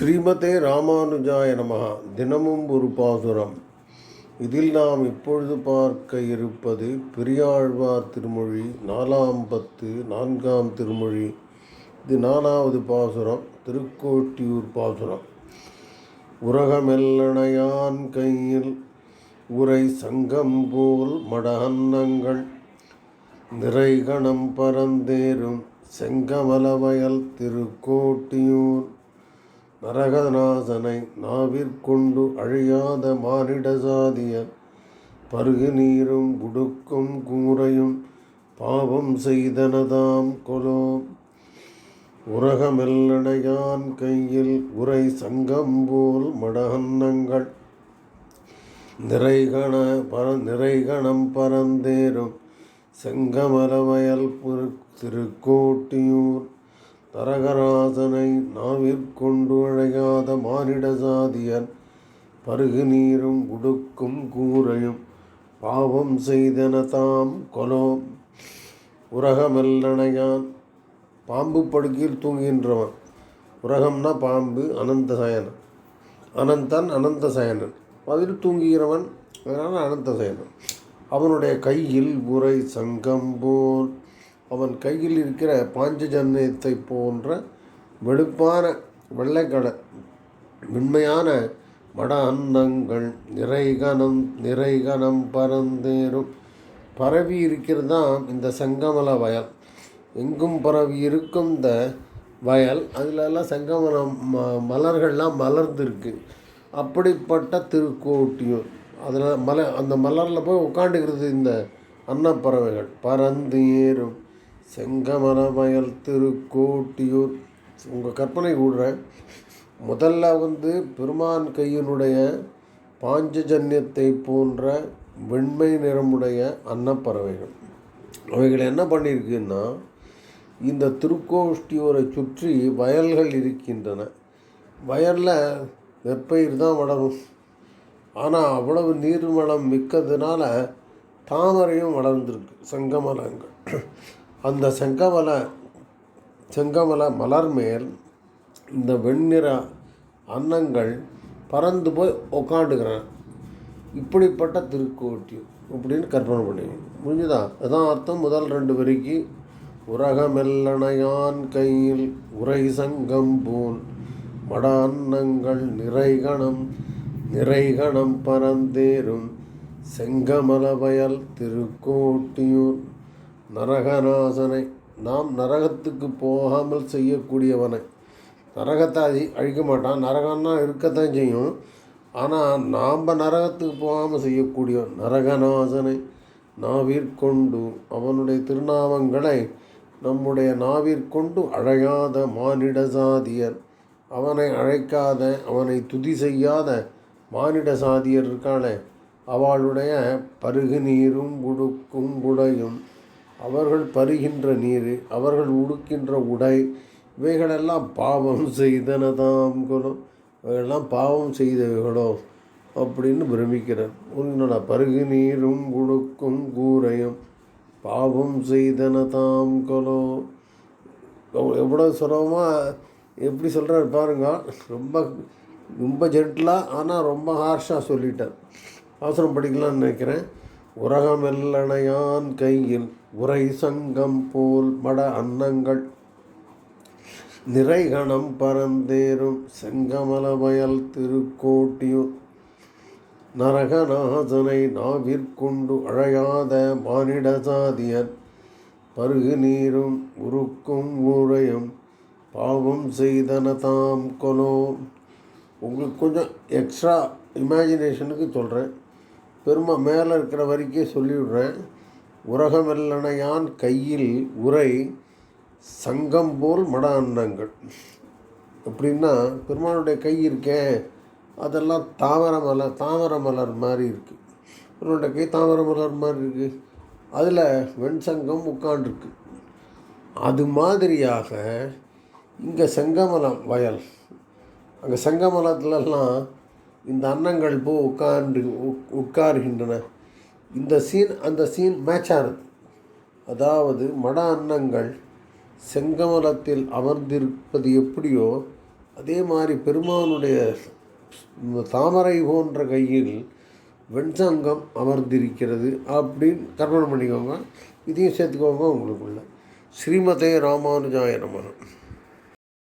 ஸ்ரீமதே ராமானுஜாய நமஹா. தினமும் ஒரு பாசுரம். இதில் நாம் இப்பொழுது பார்க்க இருப்பது பெரியாழ்வார் திருமொழி நாலாம் பத்து நான்காம் திருமொழி. இது நாலாவது பாசுரம் திருக்கோட்டியூர் பாசுரம். உரகமெல்லணையான் கையில் உரை சங்கம் போல் மடகன்னங்கள் நிறைகணம் பரந்தேறும் செங்கமலவயல் திருக்கோட்டியூர். நரகநாசனை நாவிற்கொண்டு அழியாத மானிட சாதியர். பருகு நீரும் குடுக்கும் கூரையும் பாவம் செய்தனதாம் கொலோ. உரகமெல்லடையான் கையில் உரை சங்கம் போல் மடஅன்னங்கள் நிறைகண பர நிறைகணம் பரந்தேறும் செங்கமலவயல் புரு திருக்கோட்டியூர். தரகராசனை நாவிற்கொண்டு அழையாத மானிட சாதியன் பருகு நீரும் உடுக்கும் கூரையும் பாவம் செய்தன தாம் கொலோ உரகமெல்லணையான் பாம்பு படுக்கையில் தூங்குகின்றவன். உரகம்னா பாம்பு அனந்த சயனன். அனந்தன் அனந்த சயனன். அதில் தூங்குகிறவன் அதனால் அனந்த சயனன். அவனுடைய கையில் உரை சங்கம் போல் அவன் கையில் இருக்கிற பாஞ்சஜன்யத்தை போன்ற வெளுப்பான வெள்ளைக்கடை மென்மையான மட அன்னங்கள் நிறைகணம் நிறைகணம் பறந்தேறும் பரவி இருக்கிறதாம் இந்த செங்கமல வயல். எங்கும் பரவி இருக்கும் இந்த வயல். அதிலெல்லாம் செங்கமலம் ம மலர்கள்லாம் மலர்ந்துருக்கு. அப்படிப்பட்ட திருக்கோட்டியூர். அதில் மலை அந்த மலரில் போய் உட்காந்துக்கிறது இந்த அன்னப்பறவைகள் பறந்து ஏறும் செங்கமல வயல் திருக்கோட்டியூர். உங்கள் கற்பனை கூடுறேன் முதல்ல வந்து பெருமான் கையினுடைய பாஞ்சஜன்யத்தை போன்ற வெண்மை நிறமுடைய அன்னப்பறவைகள். அவைகள் என்ன பண்ணியிருக்குன்னா இந்த திருக்கோஷ்டியூரை சுற்றி வயல்கள் இருக்கின்றன. வயலில் நெற்பயிர் தான் வளரும். ஆனால் அவ்வளவு நீர்வளம் மிக்கதுனால தாமரையும் வளர்ந்துருக்கு செங்கமலங்கள். அந்த செங்கமல செங்கமல மலர் மேல் இந்த வெண்ணிற அன்னங்கள் பறந்து போய் உக்காண்டுக்கிறேன் இப்படிப்பட்ட திருக்கோட்டி அப்படின்னு கற்பனை பண்ணி முடிஞ்சுதா அதான் அர்த்தம். முதல் ரெண்டு வரிக்கு உரகமெல்லணையான் கையில் உரை சங்கம் போல் மட அன்னங்கள் நிறைகணம் நிறைகணம் பரந்தேறும் செங்கமலவயல் திருக்கோட்டியூர். நரகநாசனை நாம் நரகத்துக்கு போகாமல் செய்யக்கூடியவனை. நரகத்தை அழி அழிக்க மாட்டான். நரகம்னா இருக்கத்தான் செய்யும். ஆனால் நாம் நரகத்துக்கு போகாமல் செய்யக்கூடியவன் நரகநாசனை நாவிற்கொண்டு அவனுடைய திருநாமங்களை நம்முடைய நாவிற்கொண்டு அழையாத மானிட சாதியர். அவனை அழைக்காத அவனை துதி செய்யாத மானிட சாதியர் இருக்காளே. அவளுடைய பருகு நீரும் உடுக்கும் குடையும் அவர்கள் பருகின்ற நீர் அவர்கள் உடுக்கின்ற உடை இவைகளெல்லாம் பாவம் செய்தனதாம் குலம் இவைகளெல்லாம் பாவம் செய்தவைகளோ அப்படின்னு பிரமிக்கிறார். உன்னோட பருகு நீரும் உடுக்கும் கூரையும் பாவம் செய்தனதாம் கொலோ. எவ்வளோ சுலபமாக எப்படி சொல்கிறார் பாருங்க. ரொம்ப ரொம்ப ஜென்டிலாக ஆனால் ரொம்ப ஹார்ஷாக சொல்லிட்டார். அவசரம் படிக்கலாம்னு நினைக்கிறேன். உரகமெல்லணையான் கையில் உரை சங்கம் போல் மட அன்னங்கள். நிறைகணம் பரந்தேறும் செங்கமல வயல் திருக்கோட்டியூர். நரகநாதனை நாவிற்கொண்டு அழையாத மானிட சாதியர். பருகு நீரும் உருக்கும் ஊரையும் பாவம் செய்தன தாம் கொலோ உங்களுக்கு கொஞ்சம் எக்ஸ்ட்ரா இமேஜினேஷனுக்கு சொல்கிறேன் பெருமை மேலே இருக்கிற வரைக்கும் சொல்லிவிடுறேன். உரகமெல்லணையான் கையில் உரை சங்கம் போல் மட அன்னங்கள். அப்படின்னா பெருமானுடைய கை இருக்கே அதெல்லாம் தாவர மலர் தாமரை மலர் மாதிரி இருக்குது பெருமானுடைய கை தாமரை மலர் மாதிரி இருக்குது அதில் வெண்சங்கம் உட்காண்டிருக்கு அது மாதிரியாக இங்கே செங்கமலம் வயல். அங்கே செங்கமலத்துலலாம் இந்த அன்னங்கள் போ உட்கார்ந்து உட்காருகின்றன. இந்த சீன் அந்த சீன் மேட்ச் ஆனது. அதாவது மட அன்னங்கள் செங்கமலத்தில் அமர்ந்திருப்பது எப்படியோ அதே மாதிரி பெருமானுடைய தாமரை போன்ற கையில் வெண்சங்கம் அமர்ந்திருக்கிறது அப்படின்னு கற்பனை பண்ணிக்கோங்க. இதையும் சேர்த்துக்கோங்க உங்களுக்குள்ள. ஸ்ரீமதே ராமானுஜாய நமः.